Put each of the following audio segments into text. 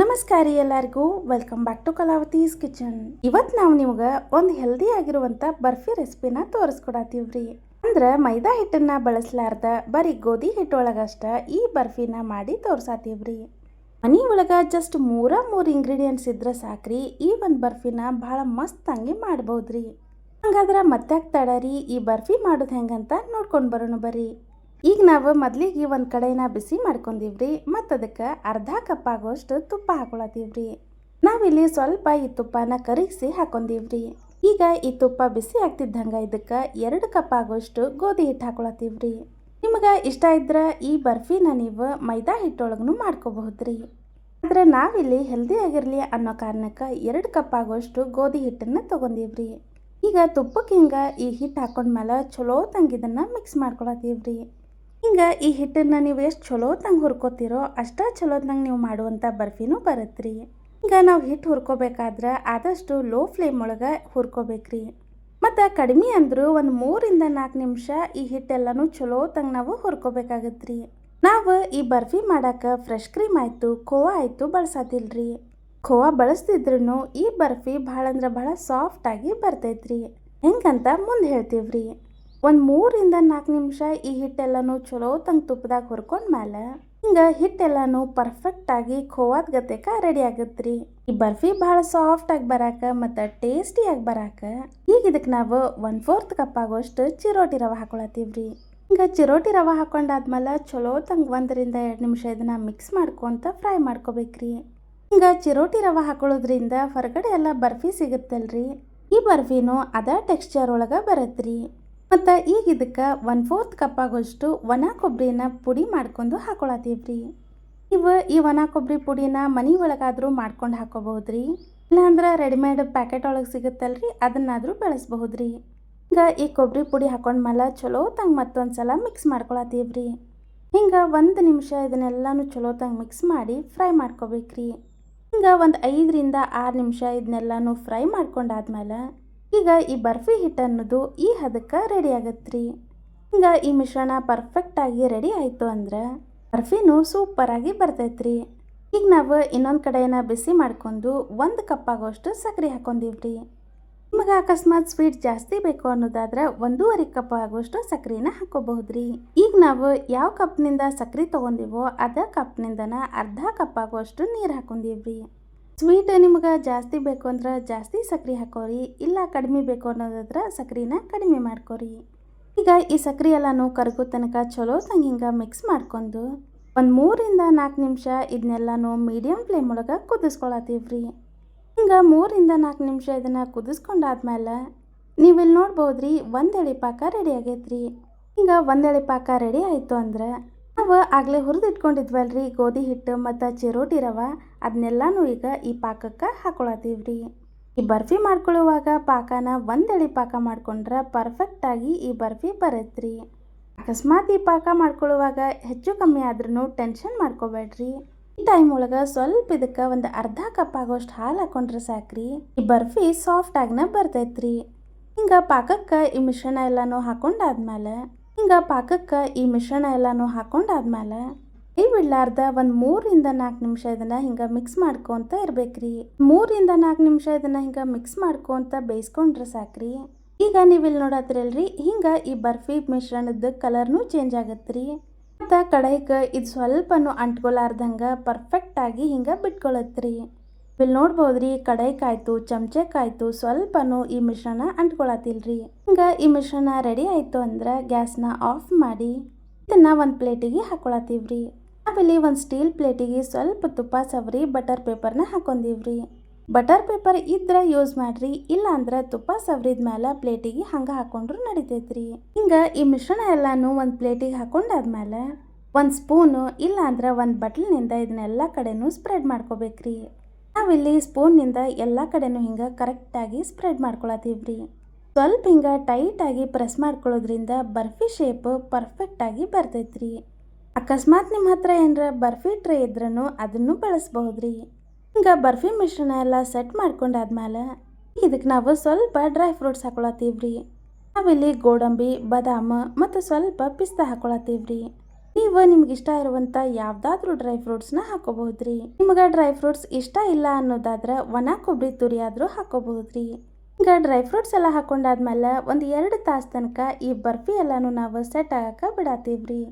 ನಮಸ್ಕಾರ ಎಲ್ಲರಿಗೂ. Welcome back to Kalavathi's kitchen ಇವತ್ತು ನಾವು ನಿಮ್ಗೆ ಒಂದು ಹೆಲ್ದಿ ಆಗಿರುವಂಥ ಬರ್ಫಿ ರೆಸಿಪಿನ ತೋರಿಸ್ಕೊಡತ್ತೀವ್ರಿ. ಅಂದ್ರೆ ಮೈದಾ ಹಿಟ್ಟನ್ನ ಬಳಸಲಾರ್ದ ಬರೀ ಗೋಧಿ ಹಿಟ್ಟೊಳಗಷ್ಟ ಈ ಬರ್ಫಿನ ಮಾಡಿ ತೋರ್ಸಾತೀವ್ರಿ. ಮನಿ ಒಳಗ ಜಸ್ಟ್ ಮೂರ ಮೂರು ಇಂಗ್ರೀಡಿಯೆಂಟ್ಸ್ ಇದ್ರೆ ಸಾಕ್ರಿ. ಈ ಒಂದು ಬರ್ಫಿನ ಭಾಳ ಹಂಗೆ ಮಾಡ್ಬೋದ್ರಿ. ಹಂಗಾದ್ರೆ ಮತ್ತೆ ತಡರಿ. ಈ ಬರ್ಫಿ ಮಾಡೋದು ಹೆಂಗಂತ ನೋಡ್ಕೊಂಡು ಬರೋಣ ಬರ್ರಿ. ಈಗ ನಾವು ಮೊದಲಿಗೆ ಒಂದು ಕಡೆನ ಬಿಸಿ ಮಾಡ್ಕೊಂಡಿವ್ರಿ ಮತ್ತು ಅದಕ್ಕೆ ಅರ್ಧ ಕಪ್ ಆಗೋಷ್ಟು ತುಪ್ಪ ಹಾಕೊಳತ್ತೀವ್ರಿ ನಾವಿಲ್ಲಿ ಸ್ವಲ್ಪ ಈ ತುಪ್ಪನ ಕರಗಿಸಿ ಹಾಕೊಂಡಿವ್ರಿ. ಈಗ ಈ ತುಪ್ಪ ಬಿಸಿ ಆಗ್ತಿದ್ದಂಗೆ ಇದಕ್ಕೆ ಎರಡು ಕಪ್ ಆಗೋಷ್ಟು ಗೋಧಿ ಹಿಟ್ಟು ಹಾಕೊಳತೀವ್ರಿ. ನಿಮಗೆ ಇಷ್ಟ ಇದ್ರೆ ಈ ಬರ್ಫಿನ ನೀವು ಮೈದಾ ಹಿಟ್ಟೊಳಗೂ ಮಾಡ್ಕೋಬಹುದ್ರಿ. ಆದರೆ ನಾವಿಲ್ಲಿ ಹೆಲ್ದಿ ಆಗಿರಲಿ ಅನ್ನೋ ಕಾರಣಕ್ಕೆ ಎರಡು ಕಪ್ ಆಗೋಷ್ಟು ಗೋಧಿ ಹಿಟ್ಟನ್ನು ತೊಗೊಂಡೀವ್ರಿ. ಈಗ ತುಪ್ಪಕ್ಕೆ ಹಿಂಗೆ ಈ ಹಿಟ್ಟು ಹಾಕೊಂಡ್ಮೇಲೆ ಚಲೋ ತಂಗಿದನ್ನು ಮಿಕ್ಸ್ ಮಾಡ್ಕೊಳತ್ತೀವ್ರಿ ಹಿಂಗೆ ಈ ಹಿಟ್ಟನ್ನು ನೀವು ಎಷ್ಟು ಚಲೋತ್ನಂಗೆ ಹುರ್ಕೋತೀರೋ ಅಷ್ಟೇ ಚಲೋತ್ನಂಗೆ ನೀವು ಮಾಡುವಂಥ ಬರ್ಫಿನೂ ಬರುತ್ತ್ರಿ ಹಿಂಗೆ ನಾವು ಹಿಟ್ಟು ಹುರ್ಕೋಬೇಕಾದ್ರೆ ಆದಷ್ಟು ಲೋ ಫ್ಲೇಮ್ ಒಳಗೆ ಹುರ್ಕೋಬೇಕ್ರಿ. ಮತ್ತು ಕಡಿಮೆ ಅಂದರೂ ಒಂದು ಮೂರಿಂದ ನಾಲ್ಕು ನಿಮಿಷ ಈ ಹಿಟ್ಟೆಲ್ಲನೂ ಚಲೋ ನಾವು ನಾವು ರೀ ನಾವು ಈ ಬರ್ಫಿ ಮಾಡಕ್ಕೆ ಫ್ರೆಶ್ ಕ್ರೀಮ್ ಆಯಿತು ಖೋವಾ ಆಯಿತು ಬಳಸತ್ತಿಲ್ರಿ ಖೋವಾ ಬಳಸ್ತಿದ್ರು ಈ ಬರ್ಫಿ ಭಾಳ ಅಂದ್ರೆ ಭಾಳ ಸಾಫ್ಟಾಗಿ ಬರ್ತೈತ್ರಿ. ಹೆಂಗಂತ ಮುಂದೆ ಹೇಳ್ತೀವ್ರಿ. ಒಂದು ಮೂರಿಂದ ನಾಲ್ಕು ನಿಮಿಷ ಈ ಹಿಟ್ಟೆಲ್ಲನೂ ಚಲೋ ತಂಗೆ ತುಪ್ಪದಾಗ ಹುರ್ಕೊಂಡ್ಮೇಲೆ ಹಿಂಗೆ ಹಿಟ್ಟೆಲ್ಲನೂ ಪರ್ಫೆಕ್ಟಾಗಿ ಖೋವಾದ ಗತೆಕ ರೆಡಿ ಆಗತ್ರಿ. ಈ ಬರ್ಫಿ ಭಾಳ ಸಾಫ್ಟಾಗಿ ಬರಾಕ ಮತ್ತು ಟೇಸ್ಟಿಯಾಗಿ ಬರಾಕ ಈಗ ಇದಕ್ಕೆ ನಾವು ಒನ್ ಫೋರ್ತ್ ಕಪ್ ಆಗೋಷ್ಟು ಚಿರೋಟಿ ರವೆ ಹಾಕೊಳತ್ತೀವ್ರಿ. ಹಿಂಗೆ ಚಿರೋಟಿ ರವೆ ಹಾಕೊಂಡಾದ್ಮೇಲೆ ಚಲೋ ತಂಗೆ ಒಂದರಿಂದ ಎರಡು ನಿಮಿಷ ಇದನ್ನ ಮಿಕ್ಸ್ ಮಾಡ್ಕೊಂತ ಫ್ರೈ ಮಾಡ್ಕೋಬೇಕ್ರಿ. ಹಿಂಗೆ ಚಿರೋಟಿ ರವೆ ಹಾಕೊಳ್ಳೋದ್ರಿಂದ ಹೊರಗಡೆ ಎಲ್ಲ ಬರ್ಫಿ ಸಿಗುತ್ತಲ್ರಿ. ಈ ಬರ್ಫಿನೂ ಅದ ಟೆಕ್ಸ್ಚರ್ ಒಳಗೆ ಬರತ್ರಿ. ಮತ್ತು ಈಗ ಇದಕ್ಕೆ ಒನ್ ಫೋರ್ತ್ ಕಪ್ ಆಗೋಷ್ಟು ಒಣ ಕೊಬ್ಬರಿನ ಪುಡಿ ಮಾಡ್ಕೊಂಡು ಹಾಕೊಳತ್ತೀವ್ರಿ ಇವು ಈ ಒಣ ಕೊಬ್ಬರಿ ಪುಡಿನ ಮನೆ ಒಳಗಾದರೂ ಮಾಡ್ಕೊಂಡು ಹಾಕೋಬಹುದ್ರಿ. ಇಲ್ಲಾಂದ್ರೆ ರೆಡಿಮೇಡ್ ಪ್ಯಾಕೆಟ್ ಒಳಗೆ ಸಿಗುತ್ತಲ್ರಿ, ಅದನ್ನಾದರೂ ಬಳಸ್ಬಹುದ್ರಿ. ಈಗ ಈ ಕೊಬ್ಬರಿ ಪುಡಿ ಹಾಕೊಂಡ್ಮೇಲೆ ಚಲೋ ತಂಗೆ ಮತ್ತೊಂದು ಸಲ ಮಿಕ್ಸ್ ಮಾಡ್ಕೊಳತ್ತೀವ್ರಿ ಹಿಂಗೆ ಒಂದು ನಿಮಿಷ ಇದನ್ನೆಲ್ಲನೂ ಚಲೋ ತಂಗೆ ಮಿಕ್ಸ್ ಮಾಡಿ ಫ್ರೈ ಮಾಡ್ಕೋಬೇಕ್ರಿ. ಹಿಂಗೆ ಒಂದು ಐದರಿಂದ ಆರು ನಿಮಿಷ ಇದನ್ನೆಲ್ಲನೂ ಫ್ರೈ ಮಾಡ್ಕೊಂಡಾದ್ಮೇಲೆ ಈಗ ಈ ಬರ್ಫಿ ಹಿಟ್ಟು ಅನ್ನೋದು ಈ ಹದಕ್ಕೆ ರೆಡಿ ಆಗತ್ರಿ. ಹಿಂಗೆ ಈ ಮಿಶ್ರಣ ಪರ್ಫೆಕ್ಟಾಗಿ ರೆಡಿ ಆಯಿತು ಅಂದ್ರೆ ಬರ್ಫಿನೂ ಸೂಪರಾಗಿ ಬರ್ತೈತ್ರಿ. ಈಗ ನಾವು ಇನ್ನೊಂದು ಕಡೆನ ಬಿಸಿ ಮಾಡ್ಕೊಂಡು ಒಂದು ಕಪ್ ಆಗೋಷ್ಟು ಸಕ್ಕರೆ ಹಾಕೊಂಡಿವ್ರಿ. ನಿಮಗೆ ಅಕಸ್ಮಾತ್ ಸ್ವೀಟ್ ಜಾಸ್ತಿ ಬೇಕು ಅನ್ನೋದಾದ್ರೆ ಒಂದೂವರೆ ಕಪ್ ಆಗುವಷ್ಟು ಸಕ್ಕರೆನ ಹಾಕೋಬಹುದ್ರಿ. ಈಗ ನಾವು ಯಾವ ಕಪ್ನಿಂದ ಸಕ್ಕರೆ ತೊಗೊಂಡಿವೋ ಅದ ಕಪ್ನಿಂದನ ಅರ್ಧ ಕಪ್ ಆಗುವಷ್ಟು ನೀರು ಹಾಕೊಂಡೀವ್ರಿ. ಸ್ವೀಟ್ ನಿಮ್ಗೆ ಜಾಸ್ತಿ ಬೇಕು ಅಂದ್ರೆ ಜಾಸ್ತಿ ಸಕ್ರೆ ಹಾಕೋರಿ, ಇಲ್ಲ ಕಡಿಮೆ ಬೇಕು ಅನ್ನೋದಾದ್ರೆ ಸಕ್ರೆನ ಕಡಿಮೆ ಮಾಡ್ಕೋರಿ. ಈಗ ಈ ಸಕ್ರೆ ಎಲ್ಲನೂ ಕರಗೋ ತನಕ ಚಲೋ ತಂಗಿಂಗ ಮಿಕ್ಸ್ ಮಾಡ್ಕೊಂಡು ಒಂದು ಮೂರಿಂದ ನಾಲ್ಕು ನಿಮಿಷ ಇದನ್ನೆಲ್ಲನೂ ಮೀಡಿಯಮ್ ಫ್ಲೇಮ್ ಒಳಗೆ ಕುದಿಸ್ಕೊಳತ್ತೀವ್ರಿ ಹಿಂಗೆ ಮೂರಿಂದ ನಾಲ್ಕು ನಿಮಿಷ ಇದನ್ನು ಕುದಿಸ್ಕೊಂಡಾದ್ಮೇಲೆ ನೀವಿಲ್ಲಿ ನೋಡ್ಬೋದ್ರಿ ಒಂದು ಎಳೆ ಪಾಕ ರೆಡಿ ಆಗೈತ್ರಿ. ಹಿಂಗೆ ಒಂದು ಎಳೆ ಪಾಕ ರೆಡಿ ಆಯಿತು ಅಂದ್ರೆ ನಾವು ಆಗಲೇ ರೀ ಗೋಧಿ ಹಿಟ್ಟು ಮತ್ತು ಚಿರೋಟಿ ರವೆ ಅದನ್ನೆಲ್ಲನೂ ಈಗ ಈ ಪಾಕಕ್ಕೆ ಹಾಕೊಳತ್ತೀವ್ರಿ. ಈ ಬರ್ಫಿ ಮಾಡ್ಕೊಳ್ಳುವಾಗ ಪಾಕನ ಒಂದೆಳೆ ಪಾಕ ಮಾಡ್ಕೊಂಡ್ರೆ ಪರ್ಫೆಕ್ಟಾಗಿ ಈ ಬರ್ಫಿ ಬರತ್ರಿ. ಅಕಸ್ಮಾತ್ ಈ ಪಾಕ ಮಾಡ್ಕೊಳ್ಳುವಾಗ ಹೆಚ್ಚು ಕಮ್ಮಿ ಆದ್ರೂ ಟೆನ್ಷನ್ ಮಾಡ್ಕೋಬೇಡ್ರಿ. ಈ ಟೈಮ್ ಒಳಗೆ ಸ್ವಲ್ಪ ಇದಕ್ಕೆ ಒಂದು ಅರ್ಧ ಕಪ್ ಆಗೋಷ್ಟು ಹಾಲು ಹಾಕೊಂಡ್ರೆ ಸಾಕ್ರಿ. ಈ ಬರ್ಫಿ ಸಾಫ್ಟ್ ಆಗಿನ ಬರ್ತೈತ್ರಿ. ಹಿಂಗೆ ಪಾಕಕ್ಕೆ ಈ ಮಿಶ್ರಣ ಎಲ್ಲನೂ ಹಾಕೊಂಡಾದ್ಮೇಲೆ ಹಿಂಗೆ ಪಾಕಕ್ಕೆ ಈ ಮಿಶ್ರಣ ಎಲ್ಲನೂ ಹಾಕೊಂಡಾದ್ಮೇಲೆ ಈ ಬಿಡ್ಲಾರ್ದ ಒಂದು ಮೂರಿಂದ ನಾಲ್ಕು ನಿಮಿಷ ಇದನ್ನ ಹಿಂಗೆ ಮಿಕ್ಸ್ ಮಾಡ್ಕೊತ ಇರ್ಬೇಕ್ರಿ. ಮೂರಿಂದ ನಾಲ್ಕು ನಿಮಿಷ ಇದನ್ನ ಹಿಂಗೆ ಮಿಕ್ಸ್ ಮಾಡ್ಕೊಂತ ಬೇಯಿಸ್ಕೊಂಡ್ರೆ ಸಾಕ್ರಿ. ಈಗ ನೀವಿಲ್ಲಿ ಇಲ್ಲಿ ನೋಡತ್ತೀರಲ್ರಿ ಹಿಂಗೆ ಈ ಬರ್ಫಿ ಮಿಶ್ರಣದ ಕಲರ್ನು ಚೇಂಜ್ ಆಗತ್ರಿ. ಮತ್ತು ಕಡಾಯಿಗೆ ಇದು ಸ್ವಲ್ಪನೂ ಅಂಟ್ಕೊಲಾರ್ದಂಗೆ ಪರ್ಫೆಕ್ಟಾಗಿ ಹಿಂಗೆ ಬಿಟ್ಕೊಳತ್ರಿ. ಇಲ್ಲಿ ನೋಡ್ಬೋದ್ರಿ? ಕಡಾಯಿಕಾಯ್ತು ಚಮಚಕ್ಕಾಯ್ತು ಸ್ವಲ್ಪನೂ ಈ ಮಿಶ್ರಣ ಅಂಟ್ಕೊಳತಿಲ್ರಿ ಹಿಂಗೆ ಈ ಮಿಶ್ರಣ ರೆಡಿ ಆಯಿತು ಅಂದ್ರೆ ಗ್ಯಾಸ್ನ ಆಫ್ ಮಾಡಿ ಇದನ್ನ ಒಂದು ಪ್ಲೇಟಿಗೆ ಹಾಕೊಳತ್ತೀವ್ರಿ. ಆಮೇಲೆ ಒಂದು ಸ್ಟೀಲ್ ಪ್ಲೇಟಿಗೆ ಸ್ವಲ್ಪ ತುಪ್ಪ ಸವರಿ, ಬಟರ್ ಪೇಪರ್ನ ಹಾಕೊಂಡೀವ್ರಿ. ಬಟರ್ ಪೇಪರ್ ಇದ್ರೆ ಯೂಸ್ ಮಾಡ್ರಿ ಇಲ್ಲ ಅಂದ್ರೆ ತುಪ್ಪ ಸವರಿದ ಮೇಲೆ ಪ್ಲೇಟಿಗೆ ಹಂಗೆ ಹಾಕೊಂಡ್ರು ನಡಿತೈತ್ರಿ. ಹಿಂಗೆ ಈ ಮಿಶ್ರಣ ಎಲ್ಲಾನು ಒಂದು ಪ್ಲೇಟಿಗೆ ಹಾಕೊಂಡಾದ್ಮೇಲೆ ಒಂದು ಸ್ಪೂನು ಇಲ್ಲ ಅಂದ್ರೆ ಒಂದು ಬಟ್ಲಿನಿಂದ ಇದನ್ನೆಲ್ಲ ಕಡೆನೂ ಸ್ಪ್ರೆಡ್ ಮಾಡ್ಕೋಬೇಕ್ರಿ. ನಾವಿಲ್ಲಿ ಸ್ಪೂನ್ನಿಂದ ಎಲ್ಲ ಕಡೆನೂ ಹಿಂಗೆ ಕರೆಕ್ಟಾಗಿ ಸ್ಪ್ರೆಡ್ ಮಾಡ್ಕೊಳತ್ತೀವ್ರಿ. ಸ್ವಲ್ಪ ಹಿಂಗೆ ಟೈಟಾಗಿ ಪ್ರೆಸ್ ಮಾಡ್ಕೊಳ್ಳೋದ್ರಿಂದ ಬರ್ಫಿ ಶೇಪ್ ಪರ್ಫೆಕ್ಟಾಗಿ ಬರ್ತೈತ್ರಿ. ಅಕಸ್ಮಾತ್ ನಿಮ್ಮ ಹತ್ರ ಏನರ ಬರ್ಫಿ ಟ್ರೇ ಇದ್ರೂ ಅದನ್ನು ಬಳಸ್ಬಹುದ್ರಿ. ಹಿಂಗೆ ಬರ್ಫಿ ಮಿಶ್ರಣ ಎಲ್ಲ ಸೆಟ್ ಮಾಡ್ಕೊಂಡಾದ್ಮೇಲೆ ಇದಕ್ಕೆ ನಾವು ಸ್ವಲ್ಪ ಡ್ರೈ ಫ್ರೂಟ್ಸ್ ಹಾಕೊಳತ್ತೀವ್ರಿ. ನಾವಿಲ್ಲಿ ಗೋಡಂಬಿ, ಬಾದಾಮ ಮತ್ತು ಸ್ವಲ್ಪ ಪಿಸ್ತಾ ಹಾಕೊಳತ್ತೀವ್ರಿ. ನೀವು ನಿಮ್ಗೆ ಇಷ್ಟ ಇರುವಂತ ಯಾವ್ದಾದ್ರು ಡ್ರೈ ಫ್ರೂಟ್ಸ್ನ ಹಾಕೋಬಹುದ್ರಿ. ನಿಮ್ಗೆ ಡ್ರೈ ಫ್ರೂಟ್ಸ್ ಇಷ್ಟ ಇಲ್ಲ ಅನ್ನೋದಾದ್ರೆ ಒಣ ಕೊಬ್ಬರಿ ತುರಿ ಆದ್ರೂ ಹಾಕೋಬಹುದ್ರಿ. ಈಗ ಡ್ರೈ ಫ್ರೂಟ್ಸ್ ಎಲ್ಲ ಹಾಕೊಂಡಾದ್ಮೇಲೆ ಒಂದು ಎರಡು ತಾಸು ತನಕ ಈ ಬರ್ಫಿ ಎಲ್ಲಾನು ನಾವು ಸೆಟ್ ಆಗಕ್ಕೆ ಬಿಡಾತೀವ್ರಿ.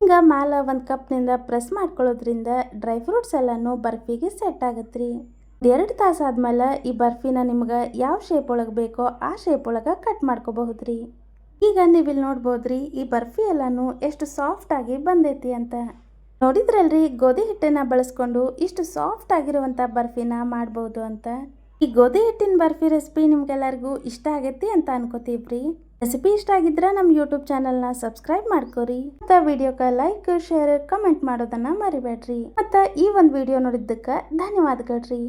ಈಗ ಮ್ಯಾಲ ಒಂದು ಕಪ್ನಿಂದ ಪ್ರೆಸ್ ಮಾಡ್ಕೊಳ್ಳೋದ್ರಿಂದ ಡ್ರೈ ಫ್ರೂಟ್ಸ್ ಎಲ್ಲಾನು ಬರ್ಫಿಗೆ ಸೆಟ್ ಆಗತ್ರಿ. ಎರಡು ತಾಸು ಆದ್ಮೇಲೆ ಈ ಬರ್ಫಿನ ನಿಮ್ಗೆ ಯಾವ ಶೇಪ್ ಒಳಗೆ ಬೇಕೋ ಆ ಶೇಪ್ ಒಳಗೆ ಕಟ್ ಮಾಡ್ಕೋಬಹುದ್ರಿ. ಈಗ ನೀವು ಇಲ್ಲಿ ನೋಡ್ಬೋದ್ರಿ, ಈ ಬರ್ಫಿ ಎಲ್ಲಾನು ಎಷ್ಟು ಸಾಫ್ಟ್ ಆಗಿ ಬಂದೈತಿ ಅಂತ. ನೋಡಿದ್ರಲ್ರಿ, ಗೋಧಿ ಹಿಟ್ಟನ್ನ ಬಳಸ್ಕೊಂಡು ಇಷ್ಟು ಸಾಫ್ಟ್ ಆಗಿರುವಂತ ಬರ್ಫಿನ ಮಾಡ್ಬೋದು ಅಂತ. ಈ ಗೋಧಿ ಹಿಟ್ಟಿನ ಬರ್ಫಿ ರೆಸಿಪಿ ನಿಮ್ಗೆಲ್ಲರಿಗೂ ಇಷ್ಟ ಆಗೈತಿ ಅಂತ ಅನ್ಕೋತೀವ್ರಿ. ರೆಸಿಪಿ ಇಷ್ಟ ಆಗಿದ್ರೆ ನಮ್ಮ ಯೂಟ್ಯೂಬ್ ಚಾನಲ್ನ ಸಬ್ಸ್ಕ್ರೈಬ್ ಮಾಡ್ಕೋರಿ. ಮತ್ತು ವಿಡಿಯೋಕ ಲೈಕ್ ಶೇರ್ ಕಮೆಂಟ್ ಮಾಡೋದನ್ನ ಮರಿಬೇಡ್ರಿ. ಮತ್ತು ಈ ಒಂದು ವಿಡಿಯೋ ನೋಡಿದ್ದಕ್ಕೆ ಧನ್ಯವಾದಗಳ್ರಿ.